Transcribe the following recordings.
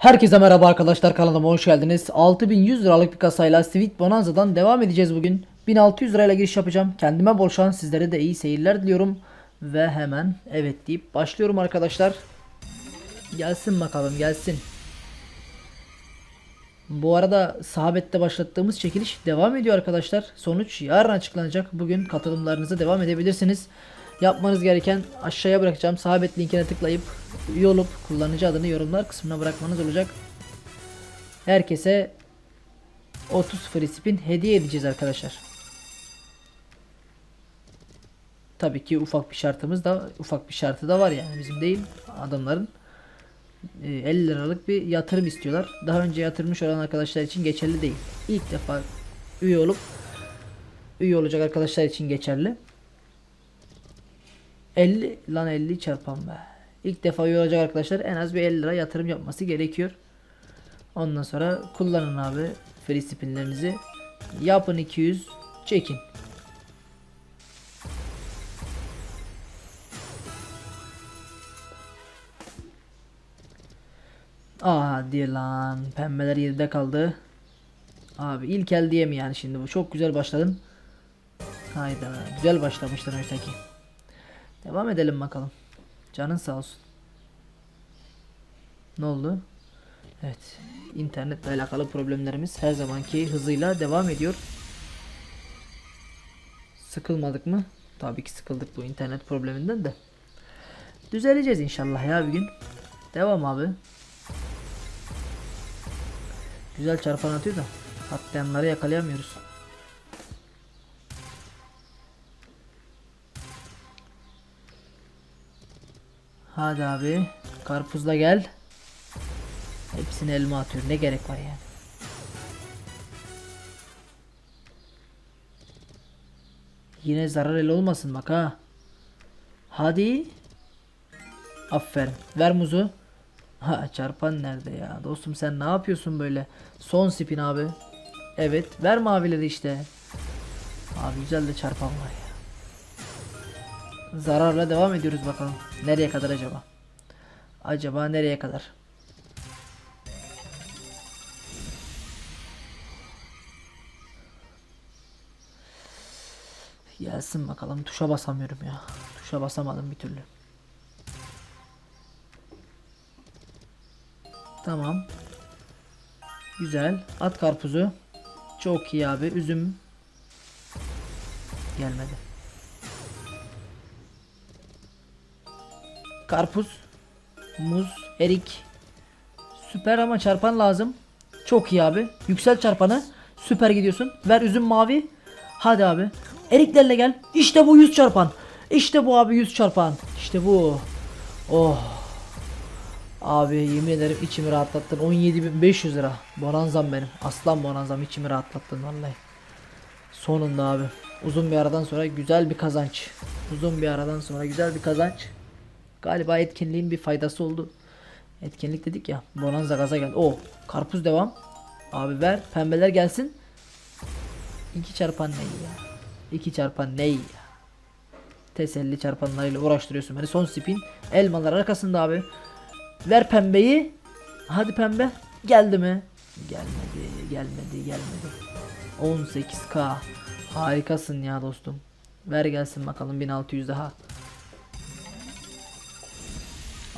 Herkese merhaba arkadaşlar kanalıma hoş geldiniz. 6100 liralık bir kasayla Sweet Bonanza'dan devam edeceğiz bugün. 1600 lirayla giriş yapacağım. Kendime bol şans sizlere de iyi seyirler diliyorum. Ve hemen evet deyip başlıyorum arkadaşlar. Gelsin bakalım gelsin. Bu arada sahabette başlattığımız çekiliş devam ediyor arkadaşlar. Sonuç yarın açıklanacak. Bugün katılımlarınıza devam edebilirsiniz. Yapmanız gereken aşağıya bırakacağım. Sahabet linkine tıklayıp üye olup kullanıcı adını yorumlar kısmına bırakmanız olacak. Herkese 30 free spin hediye edeceğiz arkadaşlar. Tabii ki ufak bir şartımız da ufak bir şartı da var yani bizim değil adamların. Ee, 50 liralık bir yatırım istiyorlar. Daha önce yatırmış olan arkadaşlar için geçerli değil. İlk defa üye olup üye olacak arkadaşlar için geçerli. 50 lan 50 çarpan be. İlk defa üye olacak arkadaşlar en az bir 50 lira yatırım yapması gerekiyor. Ondan sonra kullanın abi free spinlerinizi. Yapın 200 çekin. Aa diye lan pembeler 7'de kaldı. Abi ilk el diye mi yani şimdi bu çok güzel başladın. Hayda güzel başlamıştın oysa ki. Devam edelim bakalım. Canın sağ olsun. Ne oldu? Evet. internetle alakalı problemlerimiz her zamanki hızıyla devam ediyor. Sıkılmadık mı? Tabii ki sıkıldık bu internet probleminden de. Düzeleceğiz inşallah ya bir gün. Devam abi. Güzel çarpan atıyor da patlayanları yakalayamıyoruz. Hadi abi. Karpuzla gel. Hepsini elma atıyor. Ne gerek var yani. Yine zarar el olmasın bak ha. Hadi. Aferin. Ver muzu. Ha çarpan nerede ya? Dostum sen ne yapıyorsun böyle? Son spin abi. Evet. Ver mavileri işte. Abi güzel de çarpan var ya. Zararla devam ediyoruz bakalım. Nereye kadar acaba? Acaba nereye kadar? Gelsin bakalım. Tuşa basamıyorum ya. Tuşa basamadım bir türlü. Tamam. Güzel. At karpuzu. Çok iyi abi. Üzüm. Gelmedi. Karpuz. Muz. Erik. Süper ama çarpan lazım. Çok iyi abi. Yüksel çarpanı. Süper gidiyorsun. Ver üzüm mavi. Hadi abi. Eriklerle gel. İşte bu 100 çarpan. İşte bu abi 100 çarpan. İşte bu. Oh. Abi yemin ederim içimi rahatlattın. 17.500 lira. Bonanzam benim. Aslan bonanzam içimi rahatlattın vallahi. Sonunda abi. Uzun bir aradan sonra güzel bir kazanç. Uzun bir aradan sonra güzel bir kazanç. Galiba etkinliğin bir faydası oldu. Etkinlik dedik ya. Bonanza gaza geldi. O karpuz devam. Abi ver. Pembeler gelsin. 2 çarpan ne ya? 2 çarpan ne ya? Teselli çarpanlarıyla uğraştırıyorsun beni. Son spin. Elmalar arkasında abi. Ver pembeyi. Hadi pembe. Geldi mi? Gelmedi. Gelmedi. Gelmedi. 18k. Harikasın ya dostum. Ver gelsin bakalım 1600 daha.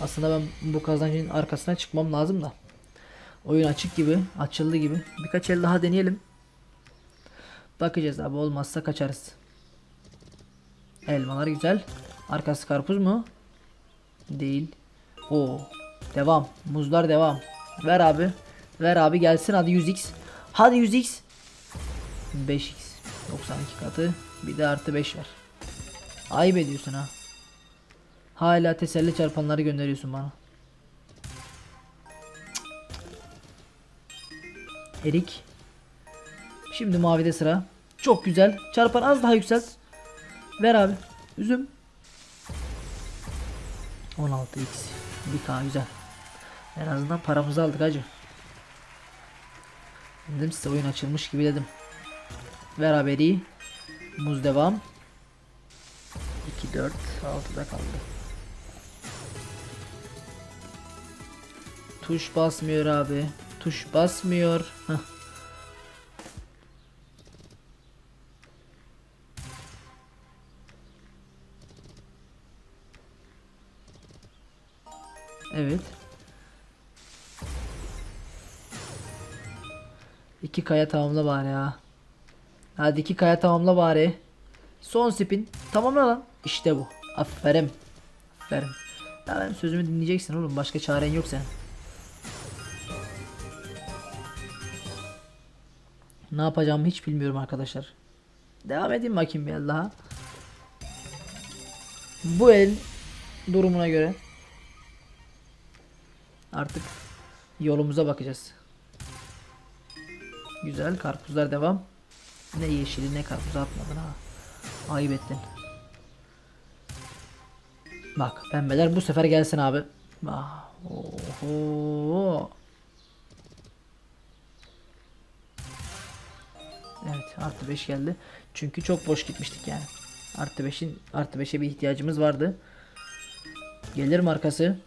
Aslında ben bu kazancın arkasına çıkmam lazım da. Oyun açık gibi, açıldı gibi. Birkaç el daha deneyelim. Bakacağız abi olmazsa kaçarız. Elmalar güzel. Arkası karpuz mu? Değil. O. Devam. Muzlar devam. Ver abi. Ver abi gelsin hadi 100x. Hadi 100x. 5x. 92 katı. Bir de artı 5 ver. Ayıp ediyorsun ha. Hala teselli çarpanları gönderiyorsun bana. Erik. Şimdi mavide sıra. Çok güzel. Çarpan az daha yükselt. Ver abi. Üzüm. 16x. 1k güzel. En azından paramızı aldık hacı. Dedim size oyun açılmış gibi dedim. Ver haberi. Muz devam. 2 4 6'da kaldı. Tuş basmıyor abi. Tuş basmıyor. Evet. İki kaya tamamla bari ya. Hadi iki kaya tamamla bari. Son spin. Tamamla lan. İşte bu. Aferin. Aferin. Ya benim sözümü dinleyeceksin oğlum. Başka çaren yok senin. Ne yapacağımı hiç bilmiyorum arkadaşlar. Devam edeyim bakayım bir daha. Bu el durumuna göre artık yolumuza bakacağız. Güzel karpuzlar devam. Ne yeşili ne karpuzu atmadın ha. Ayıp ettin. Bak pembeler bu sefer gelsin abi. Ah, oho. Evet artı 5 geldi. Çünkü çok boş gitmiştik yani. Artı 5'in artı 5'e bir ihtiyacımız vardı. Gelir markası.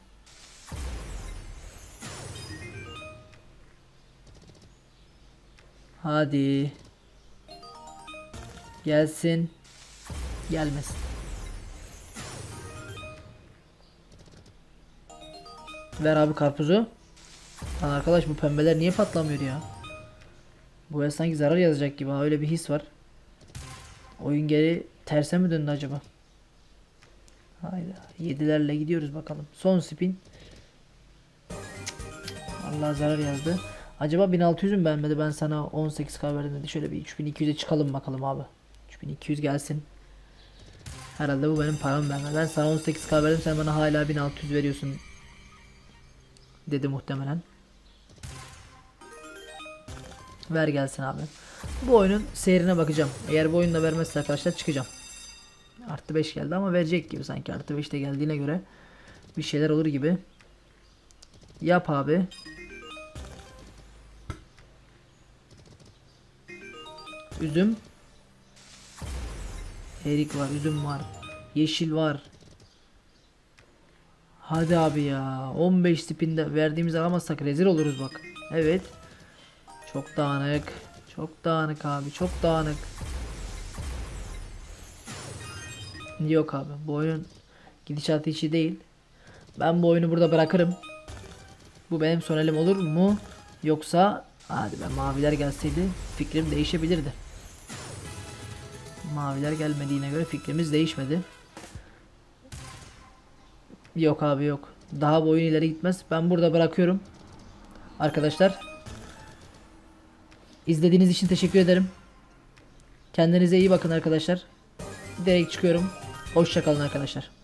Hadi. Gelsin. Gelmesin. Ver abi karpuzu. Lan arkadaş bu pembeler niye patlamıyor ya? Bu el sanki zarar yazacak gibi ha öyle bir his var. Oyun geri terse mi döndü acaba? Hayda. Yedilerle gidiyoruz bakalım. Son spin. Allah zarar yazdı. Acaba 1600'üm beğenmedi ben sana 18k verdim dedi. Şöyle bir 3200'e çıkalım bakalım abi. 3200 gelsin. Herhalde bu benim param beğenmedi. Ben sana 18k verdim sen bana hala 1600 veriyorsun. Dedi muhtemelen. Ver gelsin abi. Bu oyunun seyrine bakacağım. Eğer bu oyunda vermezse arkadaşlar çıkacağım. Artı 5 geldi ama verecek gibi sanki. Artı 5 de geldiğine göre bir şeyler olur gibi. Yap abi. Üzüm. Erik var, üzüm var. Yeşil var. Hadi abi ya. 15 spinde verdiğimiz alamazsak rezil oluruz bak. Evet. Çok dağınık. Çok dağınık abi. Çok dağınık. Yok abi. Bu oyun gidişatı içi değil. Ben bu oyunu burada bırakırım. Bu benim son elim olur mu? Yoksa hadi ben maviler gelseydi fikrim değişebilirdi. Maviler gelmediğine göre fikrimiz değişmedi. Yok abi yok. Daha bu oyun ileri gitmez. Ben burada bırakıyorum. Arkadaşlar. İzlediğiniz için teşekkür ederim. Kendinize iyi bakın arkadaşlar. Direkt çıkıyorum. Hoşçakalın arkadaşlar.